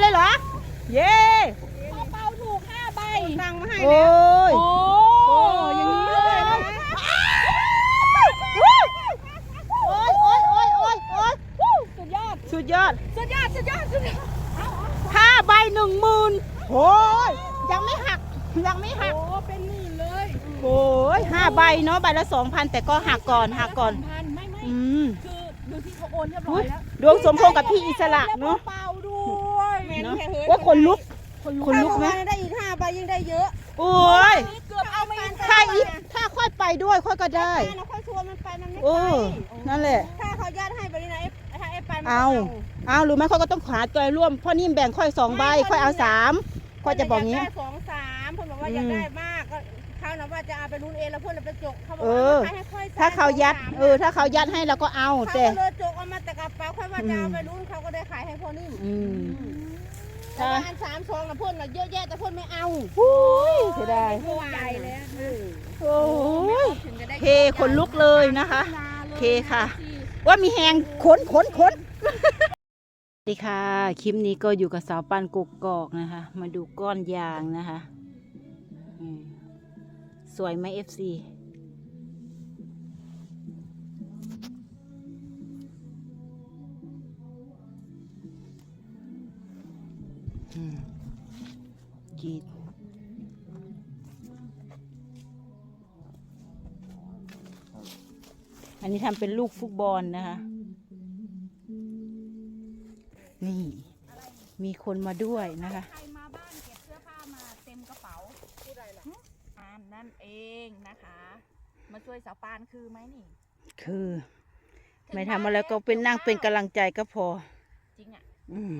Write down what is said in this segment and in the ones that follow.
เลยเหรอ เย้พ่อเปาถูกห้าใบสั่งมาให้โอ้ยโอ้โอ้อย่างนี้เลยนะโอ้ยโอ้ยโอ้ยโอ้ยโอ้ยสุดยอด สุดยอดสุดยอด สุดยอด สุดยอดห้าใบหนึ่งหมื่นโอ้ย ยังไม่หัก ยังไม่หัก โอ้เป็นหมื่นเลยโอ้ยห้าใบเนาะ ใบละสองพันแต่ก็หักก่อน หักก่อน พันไม่ไม่อืม คือดูที่เขาโอนเรียบร้ออุ๊ยยแล้วดวงสมพงษ์กับพี่อิสระเนาะเปาด้วย เนาะว่าคนลุกคนลุกไหมถ้าได้อีกห้าใบยังได้เยอะ โอ้ยเกือบเอาไม่อยู่ถ้าอีกถ้าค่อยไปด้วยค่อยก็ได้ถ้าเราค่อยชวนมันไปมันไม่โอ้ไปนั่นแหละถ้าเขาญาติให้ไปนี่นะเอฟถ้าเอฟไปมันก็เอาเอาหรือไม่ค่อยก็ต้องหาตัวร่วมเพราะนี่แบ่งค่อยสองใบค่อยเอาสามค่อยจะบอกงี้ยากได้สองสามเพิ่นบอกว่าอยากได้มากก็เขานะว่าจะเอาไปรุ่นเองแล้วเพิ่นเลยไปจกเขาบอกเอว่าอขายให้ค่อยถ้าเขายัดสมเออถ้าเขายัดให้เราก็เอาเขาแต่ก็เลยจกเอามาแต่กระเป๋าค่อยว่าจะเอาไปรุ่นเขาก็ได้ขายให้พ่อนิ่มอืม แต่ว่าอันสามซองนะเพิ่นน่ะเยอะแยะแต่เพิ่นไม่เอาอุ้ยเสียดายเมื่อวานเลยโอ้ยถึงจะได้เคขนลุกเลยนะคะเคค่ะ ว่ามีแหงขนขนขนสวัสดีค่ะ คลิปนี้ก็อยู่กับสาวปันกกอกนะคะ มาดูก้อนยางนะคะอืมสวยไหมเอฟซี จีดอันนี้ทำเป็นลูกฟุตบอลนะคะ นี่ มีคนมาด้วยนะคะ ใครมาบ้านเก็บเสื้อผ้ามาเต็มกระเป๋าผู้ใดล่ะอ่านนั่นเองนะคะ มาช่วยสาวปานคือไหมนี่ คือ ไม่ทำอะไรก็เป็นนั่งเป็นกำลังใจก็พอ จริงอะ อืม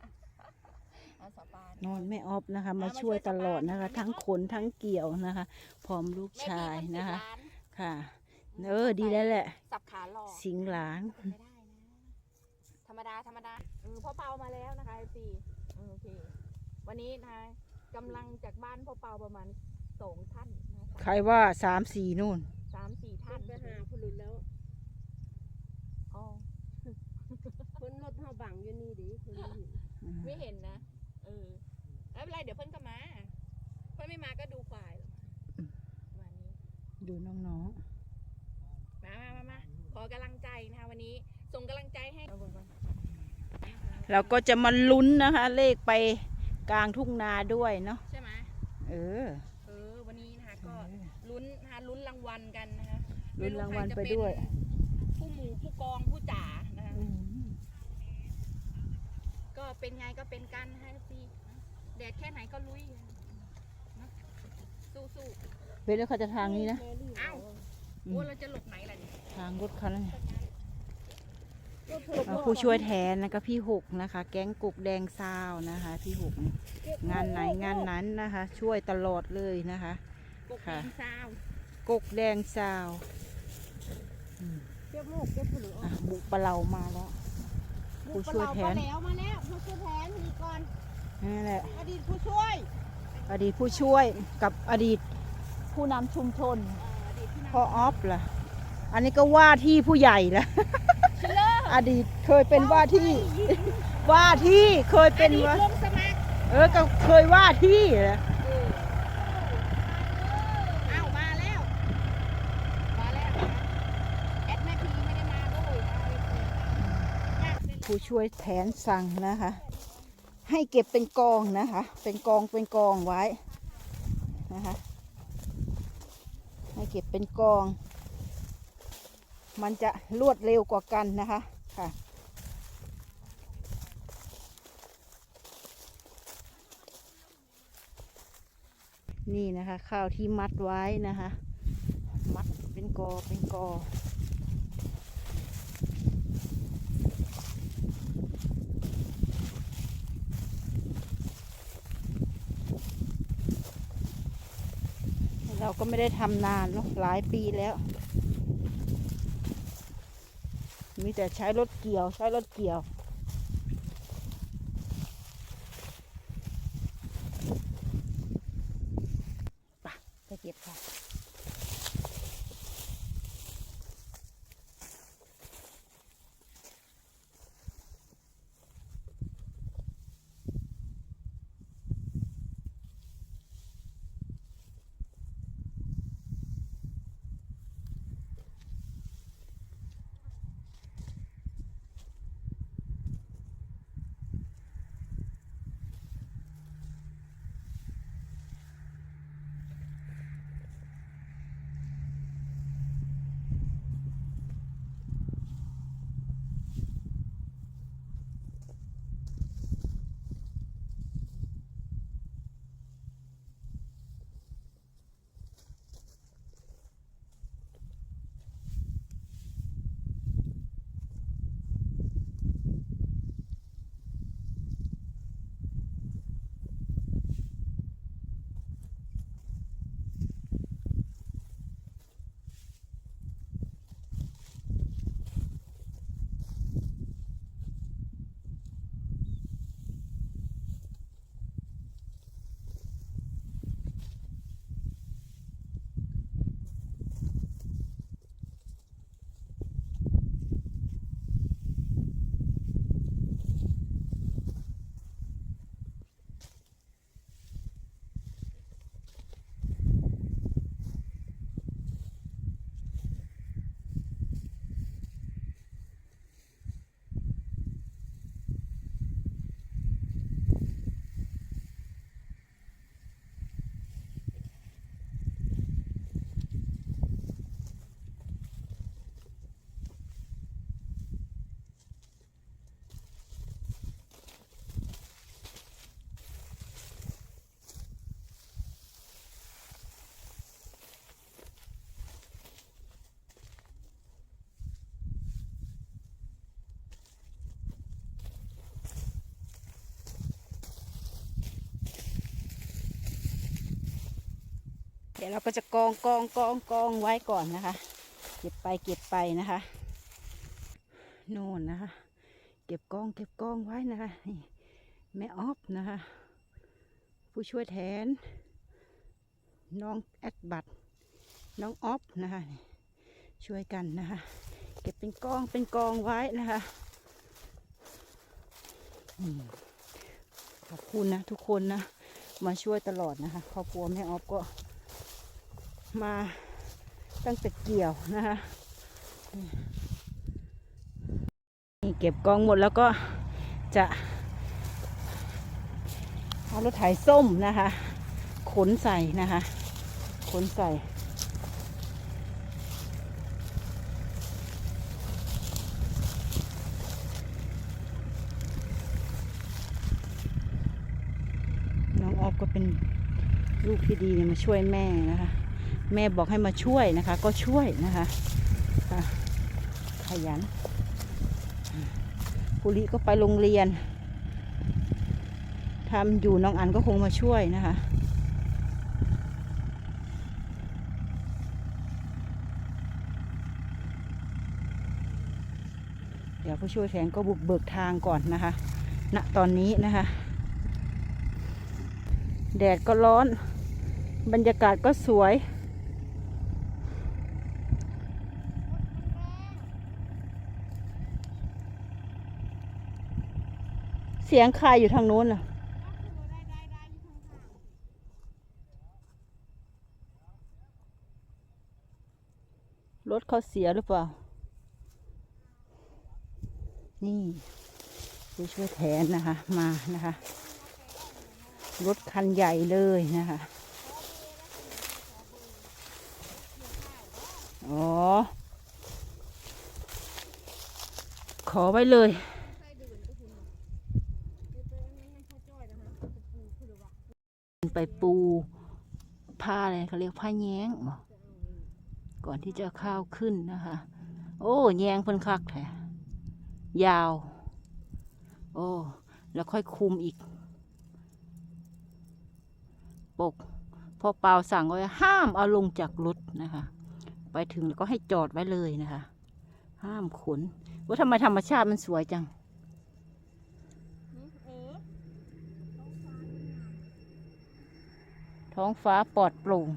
เอาสาวปานนอนแม่ออฟนะคะ มาช่วยตลอดนะคะ ทั้งขนทั้งเกี่ยวนะคะ พร้อมลูกชายนะคะ ค่ะ เออดีแล้วแหละ สับขาหลอกสิงหลานไม่ได้นะธรรมดาธรรมดาเออพ่อเปามาแล้วนะคะไอซีโอเควันนี้นะคะกำลังจากบ้านพ่อเปาประมาณสองท่านนะคะใครว่าสามสี่นู่นสามสี่ท่านไปหาผู้ลุนแล้วอ๋อเพิ่นรถเฮาบังอยู่นี่ดิเพิ่นบ่เห็นไม่เห็นนะ เออไม่เป็นไรเดี๋ยวเพิ่นก็มา เพิ่นไม่มาก็ดูควายหรอกวันนี้ ดูน้องมามามามาขอกำลังใจนะคะวันนี้ ส่งกำลังใจให้เอาก่อนก่อนๆ เราก็จะมาลุ้นนะคะ เลขไปกลางทุ่งนาด้วยเนาะ ใช่ไหมเออ เออ วันนี้นะคะก็ลุ้นนะคะลุ้นรางวัลกันนะคะลุ้นรางวัลม่ใคไปจะด้วยผู้หมู่ผู้กองผู้จ่านะคะ อืม ก็เป็นไงก็เป็นกันนะคะพี่แดดแค่ไหนก็ลุยนะสู้สู้เว้นแล้วเขาจะทางนี้นะๆเอ้าอืโอ้มเราจะหลบไหนล่ะเนี่ยทางรถคันนั้นเนี่ยเอาผู้ช่วยแทนนะคะพี่หกนะคะ แก๊งกุกแดงซาวนะคะ พี่หกนี่งานไหนงานนั้นนะคะ ช่วยตลอดเลยนะคะ กบค่ะแดงซาวกุกแดงซาวอืมเก็บลูกเก็บผลึกอะบุกปลาเรามาแล้ว ผู้ช่วยแทนมาแล้วมาแล้วผู้ช่วยแทนนี่ก่อนนั่นแหละอดีตผู้ช่วย อดีตผู้ช่วยกับอดีตผู้นำชุมชนเอ่ออดีตที่นพ่อออฟล่ะ อันนี้ก็ว่าที่ผู้ใหญ่ละอดีตเคยเป็นว่าที่ ว่าที่เคยำเป็นอดีตว่าลงสมัครเออก็เคยว่าที่แหละ เออเอ้ามาแล้ว มาแล้วนะแอดแม่พีไม่ได้มาด้วยนะ ผู้ช่วยแทนสั่งนะคะ ให้เก็บเป็นกองนะคะ เป็นกองเป็นกองไว้นะคะ ให้เก็บเป็นกอง มันจะรวดเร็วกว่ากันนะคะค่ะนี่นะคะข้าวที่มัดไว้นะคะ มัดเป็นกอเป็นกอ ก็ไม่ได้ทำนานเนาะหลายปีแล้ว มีแต่ใช้รถเกี่ยว ใช้รถเกี่ยว ดี๋ยวเราก็จะกองกองกองกองไว้ก่อนนะคะ เก็บไปเก็บไปนะคะโน่นนะคะ เก็บกองเก็บกองไว้นะคะนี่แม่ออฟนะคะ ผู้ช่วยแทน น้องแอดบัตน้องออฟนะคะช่วยกันนะคะ เก็บเป็นกองเป็นกองไว้นะคะขอบคุณนะทุกคนนะ มาช่วยตลอดนะคะครอบครัวแม่ออฟก็ มาตั้งแต่เกี่ยวนะคะนี่เก็บกองหมดแล้วก็จะเอารถไถส้มนะคะ ขนใส่นะคะ ขนใส่น้องออฟก็เป็นลูกที่ดีเนี่ยมาช่วยแม่นะคะ แม่บอกให้มาช่วยนะคะ ก็ช่วยนะคะขยันปุริก็ไปโรงเรียนทำอยู่น้องอันก็คงมาช่วยนะคะเดี๋ยวผู้ช่วยแทนก็บุกเบิกทางก่อนนะคะ ณ ตอนนี้นะคะ แดดก็ร้อน บรรยากาศก็สวย สียงใครอยู่ทางนู้นล่ะรถเขาเสียหรือเปล่า นี่ผู้ช่วยแทนนะคะ มานะคะ รถคันใหญ่เลยนะคะ อ๋อ ขอไว้เลย ไปปู ผ้าอะไรเขาเรียกผ้าแย้งก่อนที่จะข้าวขึ้นนะคะ โอ้แยงเพิ่นคักแท้ยาว โอ้แล้วค่อยคุมอีก ปกพอเปล่าสั่งไว้ห้ามเอาลงจากรถนะคะ ไปถึงแล้วก็ให้จอดไว้เลยนะคะ ห้ามขนว่าทำไมธรรมชาติมันสวยจัง ท้องฟ้าปลอดโปร่ง